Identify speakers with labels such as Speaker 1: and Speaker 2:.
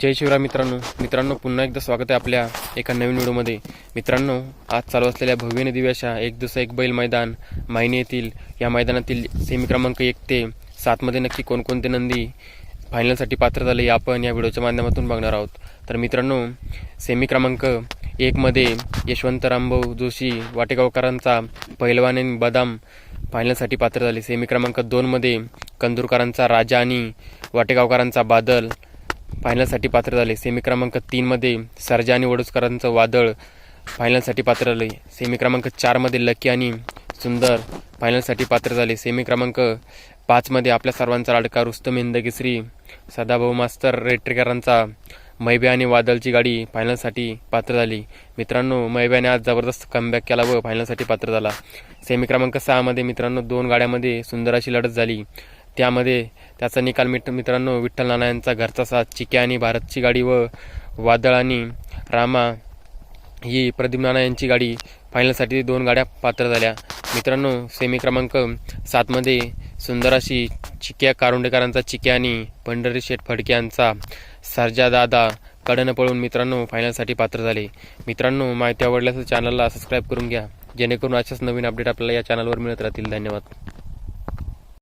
Speaker 1: जय शिवराय मित्रांनो. मित्रांनो पुन्हा एकदा स्वागत आहे आपल्या एका नवीन व्हिडिओमध्ये. मित्रांनो आज चालू असलेल्या भव्य दिव्य अशा एक दुसरा एक बैल मैदान मायने येथील या मैदानातील सेमी क्रमांक एक ते सातमध्ये नक्की कोणकोणते नंदी फायनलसाठी पात्र झाले आपण या व्हिडिओच्या माध्यमातून बघणार आहोत. तर मित्रांनो सेमी क्रमांक एकमध्ये यशवंत रामभाऊ जोशी वाटेगावकरांचा पहिलवान आणि बदाम फायनलसाठी पात्र झाले. सेमी क्रमांक दोनमध्ये कंदूरकरांचा राजा आणि वाटेगावकरांचा बादल फायनलसाठी पात्र झाले. सेमी क्रमांक तीनमध्ये सरजा आणि वडुसकरांचं वादळ फायनलसाठी पात्र झाले. सेमी क्रमांक चारमध्ये लकी आणि सुंदर फायनलसाठी पात्र झाले. सेमी क्रमांक पाचमध्ये आपल्या सर्वांचा लाडका रुस्तम हिंदकेसरी सदाभाऊ मास्तर रेट्रेकरांचा मैब्या आणि वादळची गाडी फायनलसाठी पात्र झाली. मित्रांनो मैब्याने आज जबरदस्त कमबॅक केला व फायनलसाठी पात्र झाला. सेमी क्रमांक सहामध्ये मित्रांनो दोन गाड्यामध्ये सुंदराची लढत झाली. त्यामध्ये त्याचा निकाल मित्र मित्रांनो विठ्ठल नाना यांचा घरचा साथ चिक्या आणि भारतची गाडी व वादळ आणि रामा ही प्रदीप नाना यांची गाडी फायनलसाठी दोन गाड्या पात्र झाल्या. मित्रांनो सेमी क्रमांक सातमध्ये सुंदराशी चिक्या कारुंडेकरांचा चिक्या आणि पंढरी शेठ फडके यांचा सरजा दादा कडनं पळून मित्रांनो फायनलसाठी पात्र झाले. मित्रांनो माहिती आवडल्यास चॅनलला सबस्क्राईब करून घ्या. जेणेकरून अशाच नवीन अपडेट आपल्याला या चॅनलवर मिळत राहतील. धन्यवाद.